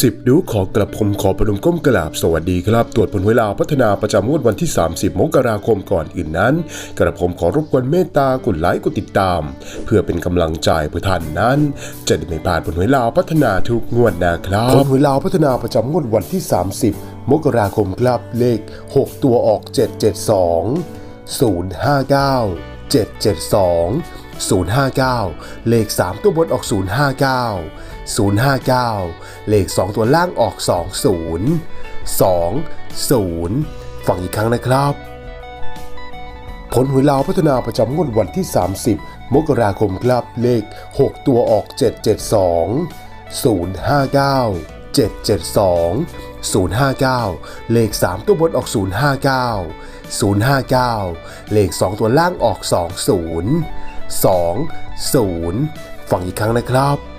สิบดูขอกระผมขอประดมก้มกราบสวัสดีครับ ตรวจผลเวลาพัฒนาประจำงวดวันที่ 30 มกราคมก่อนอื่นนั้น กระผมขอรบกวนเมตตากดไลค์กดติดตาม เพื่อเป็นกำลังใจเพื่อท่านนั้น จะได้ไม่พลาดผลเวลาพัฒนาทุกงวดนะครับผลเวลาพัฒนาประจำงวดวันที่ 30 มกราคมครับเลข 6 ตัวออก 772 059 772 059 เลข 3 ตัวบนออก 059 059 เลข 2 ตัวล่างออก 20 20 ฟังอีกครั้งนะครับ ผลหวยลาวพัฒนาประจำงวดวันที่ 30 มกราคมครับเลข 6 ตัวออก 772 059 772 059 เลข 3 ตัวบนออก 059 059 เลข 2 ตัวล่างออก 20 20 ฟังอีกครั้งนะครับ